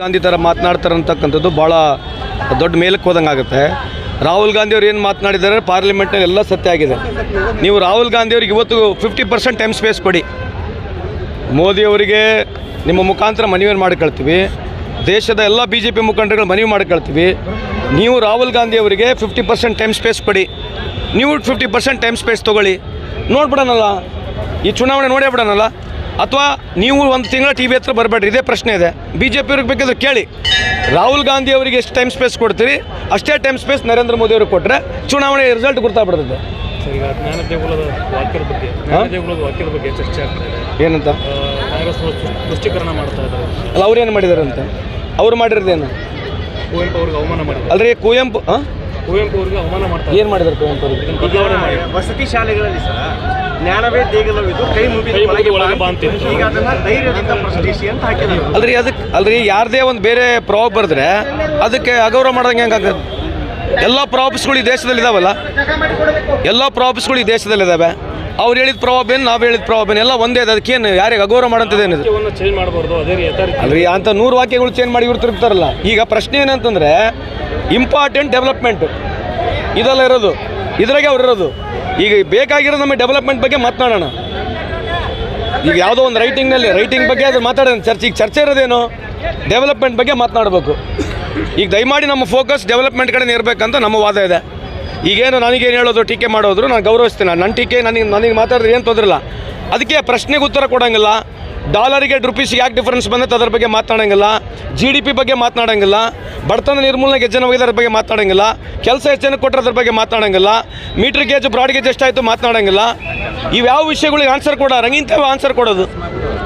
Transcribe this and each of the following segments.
ಗಾಂಧಿ ಥರ ಮಾತನಾಡ್ತಾರಂತಕ್ಕಂಥದ್ದು ಭಾಳ ದೊಡ್ಡ ಮೇಲಕ್ಕೆ ಹೋದಂಗೆ ಆಗುತ್ತೆ. ರಾಹುಲ್ ಗಾಂಧಿ ಅವ್ರು ಏನು ಮಾತನಾಡಿದ್ದಾರೆ? ಪಾರ್ಲಿಮೆಂಟ್ನಲ್ಲಿ ಎಲ್ಲ ಸತ್ಯ ಆಗಿದೆ. ನೀವು ರಾಹುಲ್ ಗಾಂಧಿ ಅವ್ರಿಗೆ ಇವತ್ತು ಫಿಫ್ಟಿ ಪರ್ಸೆಂಟ್ ಟೈಮ್ ಸ್ಪೇಸ್ ಕೊಡಿ. ಮೋದಿ ಅವರಿಗೆ ನಿಮ್ಮ ಮುಖಾಂತರ ಮನವಿಯನ್ನು ಮಾಡ್ಕೊಳ್ತೀವಿ. ದೇಶದ ಎಲ್ಲ ಬಿ ಜೆ ಪಿ ಮುಖಂಡರುಗಳು ಮನವಿ ಮಾಡ್ಕೊಳ್ತೀವಿ. ನೀವು ರಾಹುಲ್ ಗಾಂಧಿ ಅವರಿಗೆ ಫಿಫ್ಟಿ ಪರ್ಸೆಂಟ್ ಟೈಮ್ ಸ್ಪೇಸ್ ಕೊಡಿ. ನೀವು ಫಿಫ್ಟಿ ಪರ್ಸೆಂಟ್ ಟೈಮ್ ಸ್ಪೇಸ್ ತೊಗೊಳ್ಳಿ. ನೋಡ್ಬಿಡೋಣಲ್ಲ. ಈ ಚುನಾವಣೆ ನೋಡೇ ಬಿಡೋಣಲ್ಲ. ಅಥವಾ ನೀವು ಒಂದು ತಿಂಗಳ ಟಿ ವಿ ಹತ್ರ ಬರಬೇಡ್ರಿ ಇದೇ ಪ್ರಶ್ನೆ ಇದೆ. ಬಿ ಜೆ ಪಿ ಅವ್ರಿಗೆ ಬೇಕಾದ್ರೆ ಕೇಳಿ. ರಾಹುಲ್ ಗಾಂಧಿ ಅವರಿಗೆ ಎಷ್ಟು ಟೈಮ್ ಸ್ಪೇಸ್ ಕೊಡ್ತೀರಿ? ಅಷ್ಟೇ ಟೈಮ್ ಸ್ಪೇಸ್ ನರೇಂದ್ರ ಮೋದಿ ಅವ್ರಿಗೆ ಕೊಟ್ಟರೆ ಚುನಾವಣೆ ರಿಸಲ್ಟ್ ಗೊತ್ತಾಗ್ಬಿಡ್ತದೆ ಏನಂತ? ತುಷ್ಟೀಕರಣ ಮಾಡ್ತಾ ಇದ್ದಾರೆ. ಅಲ್ಲ ಅವ್ರೇನು ಮಾಡಿದ್ದಾರೆ ಅಂತ ಅವ್ರು ಮಾಡಿರೋದೇನು? ಕುವೆಂಪು ಅವ್ರಿಗೆ ಅವಮಾನ ಮಾಡಿದ್ದಾರೆ. ಅಲ್ರಿ ಕುವೆಂಪು ಹಾಂ? ಕುವೆಂಪು ಅವರಿಗೆ ಅವಮಾನ ಮಾಡ್ತಾರೆ ಏನು ಮಾಡಿದ್ದಾರೆ ಕುವೆಂಪು ಅವ್ರಿಗೆ ಮಾಡಿ. ವಸತಿ ಶಾಲೆಗಳಲ್ಲಿ ಸಹ ಜ್ಞಾನವೇ ದೇಗಲವಿದ್ದು ಕೈ ಮುಗಿದು ಈಗ ಅದನ್ನ ಧೈರ್ಯದಿಂದ ಪ್ರಶ್ನಿಸಿ ಅಂತ ಅಲ್ರಿ ಅದಕ್ಕೆ ಅಲ್ರಿ ಯಾರದೇ ಒಂದು ಬೇರೆ ಪ್ರಭಾವ ಬರೆದ್ರೆ ಅದಕ್ಕೆ ಅಗೌರವ ಮಾಡ್ದಂಗೆ ಹೆಂಗೆ ಎಲ್ಲ ಪ್ರಾಪ್ಸ್ಗಳು ಈ ದೇಶದಲ್ಲಿ ಇದಾವಲ್ಲ ಎಲ್ಲ ಪ್ರಾಪ್ಸ್ಗಳು ಈ ದೇಶದಲ್ಲಿ ಇದಾವೆ ಅವ್ರು ಹೇಳಿದ ಪ್ರಭಾವ ಏನು ನಾವು ಹೇಳಿದ ಪ್ರಭಾವ ಏನು ಎಲ್ಲ ಒಂದೇ ಅದು. ಅದಕ್ಕೇನು ಯಾರಿಗೆ ಅಗೌರವ ಮಾಡೋಂಥದ್ದೇನಿದೆ ಚೇಂಜ್ ಮಾಡಬಾರ್ದು ಅದೇ ಅಲ್ರಿ ಅಂತ ನೂರು ವಾಕ್ಯಗಳು ಚೇಂಜ್ ಮಾಡಿ ಇವ್ರು ತಿರುಗ್ತಾರಲ್ಲ. ಈಗ ಪ್ರಶ್ನೆ ಏನಂತಂದರೆ ಇಂಪಾರ್ಟೆಂಟ್ ಡೆವಲಪ್ಮೆಂಟ್ ಇದೆಲ್ಲ ಇರೋದು. ಇದ್ರಾಗೆ ಅವ್ರು ಇರೋದು. ಈಗ ಬೇಕಾಗಿರೋದು ನಮಗೆ ಡೆವಲಪ್ಮೆಂಟ್ ಬಗ್ಗೆ ಮಾತನಾಡೋಣ. ಈಗ ಯಾವುದೋ ಒಂದು ರೈಟಿಂಗ್ನಲ್ಲಿ ರೈಟಿಂಗ್ ಬಗ್ಗೆ ಅದು ಮಾತಾಡೋಣ. ಚರ್ಚೆ ಈಗ ಚರ್ಚೆ ಇರೋದೇನು? ಡೆವಲಪ್ಮೆಂಟ್ ಬಗ್ಗೆ ಮಾತನಾಡಬೇಕು. ಈಗ ದಯಮಾಡಿ ನಮ್ಮ ಫೋಕಸ್ ಡೆವಲಪ್ಮೆಂಟ್ ಕಡೆ ಇರಬೇಕಂತ ನಮ್ಮ ವಾದ ಇದೆ. ಈಗೇನು ನನಗೇನು ಹೇಳೋದು ಟೀಕೆ ಮಾಡೋದ್ರು ನಾನು ಗೌರವಿಸ್ತೀನಿ. ನನ್ನ ಟೀಕೆ ನನಗೆ ನನಗೆ ಮಾತಾಡಿದ್ರೆ ಏನು ತೊಂದರಿಲ್ಲ. ಅದಕ್ಕೆ ಪ್ರಶ್ನೆಗೆ ಉತ್ತರ ಕೊಡೋಂಗಿಲ್ಲ. ಡಾಲರಿಗೆ ರುಪೀಸ್ಗೆ ಯಾಕೆ ಡಿಫ್ರೆನ್ಸ್ ಬಂದೈತೆ ಅದ್ರ ಬಗ್ಗೆ ಮಾತನಾಡೋಂಗಿಲ್ಲ. ಜಿ ಡಿ ಪಿ ಬಗ್ಗೆ ಮಾತನಾಡೋಂಗಿಲ್ಲ. ಬಡತನ ನಿರ್ಮೂಲನೆಗೆ ಹೋಗಿದೆ ಅದ್ರ ಬಗ್ಗೆ ಮಾತನಾಡೋಂಗಿಲ್ಲ. ಕೆಲಸ ಜನಕ್ಕೆ ಕೊಟ್ಟರೆ ಅದ್ರ ಬಗ್ಗೆ ಮಾತನಾಡೋಂಗಿಲ್ಲ. ಮೀಟ್ರ್ ಗೇಜ್ ಬ್ರಾಡ್ ಗೇಜ್ ಎಷ್ಟಾಯಿತು ಮಾತನಾಡೋಂಗಿಲ್ಲ. ಇವ್ಯಾವ ವಿಷಯಗಳಿಗೆ ಆನ್ಸರ್ ಕೊಡೋ ರಂಗಿಂತ ಆನ್ಸರ್ ಕೊಡೋದು.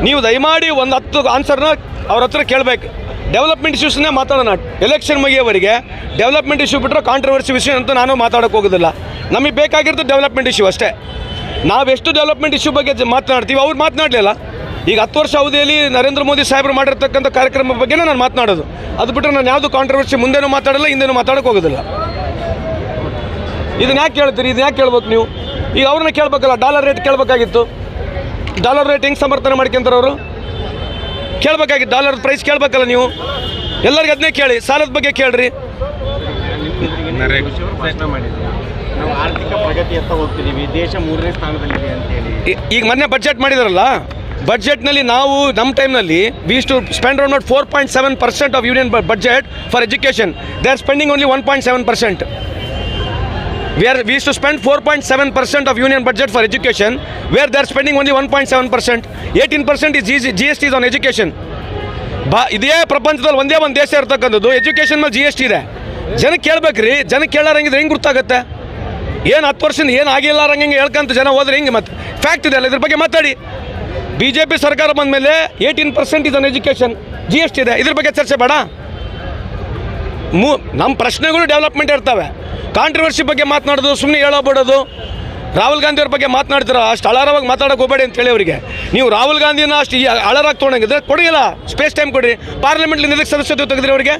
ನೀವು ದಯಮಾಡಿ ಒಂದು ಹತ್ತು ಆನ್ಸರ್ನ ಅವ್ರ ಹತ್ರ ಕೇಳಬೇಕು. ಡೆವಲಪ್ಮೆಂಟ್ ಇಶ್ಯೂಸ್ನೇ ಮಾತಾಡೋಣ. ಎಲೆಕ್ಷನ್ ಮುಗಿಯೋವರೆಗೆ ಡೆವಲಪ್ಮೆಂಟ್ ಇಶ್ಯೂ ಬಿಟ್ಟರೆ ಕಾಂಟ್ರವರ್ಸಿ ವಿಷಯ ಅಂತ ನಾನು ಮಾತಾಡೋಕೆ ಹೋಗೋದಿಲ್ಲ. ನಮಗೆ ಬೇಕಾಗಿರೋದು ಡೆವಲಪ್ಮೆಂಟ್ ಇಶ್ಯೂ ಅಷ್ಟೇ. ನಾವೆಷ್ಟು ಡೆವಲಪ್ಮೆಂಟ್ ಇಶ್ಯೂ ಬಗ್ಗೆ ಮಾತನಾಡ್ತೀವಿ ಅವ್ರು ಮಾತನಾಡಲಿಲ್ಲ. ಈಗ ಹತ್ತು ವರ್ಷ ಅವಧಿಯಲ್ಲಿ ನರೇಂದ್ರ ಮೋದಿ ಸಾಹೇಬರು ಮಾಡಿರ್ತಕ್ಕಂಥ ಕಾರ್ಯಕ್ರಮ ಬಗ್ಗೆನೇ ನಾನು ಮಾತನಾಡೋದು. ಅದು ಬಿಟ್ಟರೆ ನಾನು ಯಾವುದು ಕಾಂಟ್ರವರ್ಸಿ ಮುಂದೆನೂ ಮಾತಾಡಲ್ಲ, ಹಿಂದೆನೂ ಮಾತಾಡೋಕೆ ಹೋಗೋದಿಲ್ಲ. ಇದನ್ನ ಯಾಕೆ ಕೇಳ್ತೀರಿ? ಇದನ್ನ ಯಾಕೆ ಕೇಳ್ಬೇಕು ನೀವು? ಈಗ ಅವ್ರನ್ನ ಕೇಳಬೇಕಲ್ಲ ಡಾಲರ್ ರೇಟ್ ಕೇಳಬೇಕಾಗಿತ್ತು. ಡಾಲರ್ ರೇಟ್ ಹೆಂಗೆ ಸಮರ್ಥನೆ ಮಾಡ್ಕೊಂತಾರೆ ಅವರು? ಕೇಳಬೇಕಾಗಿತ್ತು ಡಾಲರ್ ಪ್ರೈಸ್ ಕೇಳಬೇಕಲ್ಲ ನೀವು? ಎಲ್ಲರಿಗೂ ಅದನ್ನೇ ಕೇಳಿ, ಸಾಲದ ಬಗ್ಗೆ ಕೇಳ್ರಿ. ಈಗ ಮೊನ್ನೆ ಬಜೆಟ್ ಮಾಡಿದಾರಲ್ಲ ಬಜೆಟ್ನಲ್ಲಿ ನಾವು ನಮ್ಮ ಟೈಮ್ನಲ್ಲಿ we to spend around not four point seven percent of union budget for education they are spending only one point seven percent we are, we used to spend 4.7% of union budget for education, where they are spending only 1.7%. 18% is GST is on education. ಬಾ, ಇದೇ ಪ್ರಪಂಚದಲ್ಲಿ ಒಂದೇ ಒಂದು ದೇಶ ಇರ್ತಕ್ಕಂಥದ್ದು education ಮೇಲೆ G S T ಇದೆ. ಜನಕ್ಕೆ ಕೇಳ್ಬೇಕ್ರಿ ಜನಕ್ಕೆ ಕೇಳಾರಂಗಿದ್ರೆ ಹೆಂಗೆ ಗೊತ್ತಾಗುತ್ತೆ ಏನು ಹತ್ತು ವರ್ಷದಿಂದ ಏನು ಆಗಿಲ್ಲಾರಂಗೆ ಹೇಳ್ಕಂತ ಜನ ಹೋದ್ರೆ ಹಿಂಗೆ ಮತ್ತೆ? ಫ್ಯಾಕ್ಟ್ ಇದೆ ಅಲ್ಲ, ಇದ್ರ ಬಗ್ಗೆ ಮಾತಾಡಿ. ಬಿ ಜೆ ಪಿ ಸರ್ಕಾರ ಬಂದ ಮೇಲೆ ಏಯ್ಟೀನ್ ಪರ್ಸೆಂಟ್ ಇದನ್ನು ಎಜುಕೇಷನ್ ಜಿ ಎಸ್ ಟಿ ಇದೆ. ಇದ್ರ ಬಗ್ಗೆ ಚರ್ಚೆ ಬೇಡ. ಮೂ ನಮ್ಮ ಪ್ರಶ್ನೆಗಳು ಡೆವಲಪ್ಮೆಂಟ್ ಇರ್ತವೆ. ಕಾಂಟ್ರವರ್ಸಿ ಬಗ್ಗೆ ಮಾತನಾಡೋದು ಸುಮ್ಮನೆ ಹೇಳೋಬಿಡೋದು. ರಾಹುಲ್ ಗಾಂಧಿ ಅವ್ರ ಬಗ್ಗೆ ಮಾತನಾಡ್ತೀರ? ಅಷ್ಟು ಅಳಾರವಾಗಿ ಮಾತಾಡೋಕೆ ಹೋಗಬೇಡಿ ಅಂತ ಹೇಳಿ ಅವರಿಗೆ. ನೀವು ರಾಹುಲ್ ಗಾಂಧಿನ ಅಷ್ಟು ಈ ಅಳರಾಗಿ ತೊಗೊಂಡಂಗಿದ್ರೆ ಕೊಡಿಲ್ಲ ಸ್ಪೇಸ್ ಟೈಮ್ ಕೊಡಿರಿ. ಪಾರ್ಲಿಮೆಂಟ್ಲಿಂದ ಇದಕ್ಕೆ ಸದಸ್ಯತ್ವ ತೆಗೆದ್ರಿ ಅವರಿಗೆ?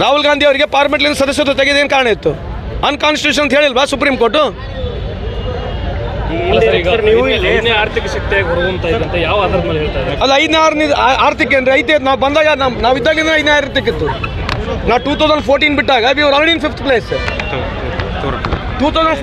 ರಾಹುಲ್ ಗಾಂಧಿ ಅವರಿಗೆ ಪಾರ್ಲಿಮೆಂಟ್ಲಿಂದ ಸದಸ್ಯತ್ವ ತೆಗೆದೇನು ಕಾರಣ ಇತ್ತು? ಅನ್ಕಾನ್ಸ್ಟಿಟ್ಯೂಷನ್ ಅಂತ ಹೇಳಿಲ್ವಾ ಸುಪ್ರೀಂ ಕೋರ್ಟು? ಅಲ್ಲ ಐದನೇ- ಆರನೇ ಆರ್ಥಿಕ ಅಂದರೆ ಐತೆ ನಾವು ಬಂದಾಗ ನಾವು ಇದ್ದಾಗಿಂದ ಐದನೇ ಆರ್ಥಿಕ ಇತ್ತು. ನಾವು ಟೂ ತೌಸಂಡ್ ಫೋರ್ಟೀನ್ ಬಿಟ್ಟಾಗ we are already in fifth place two thousand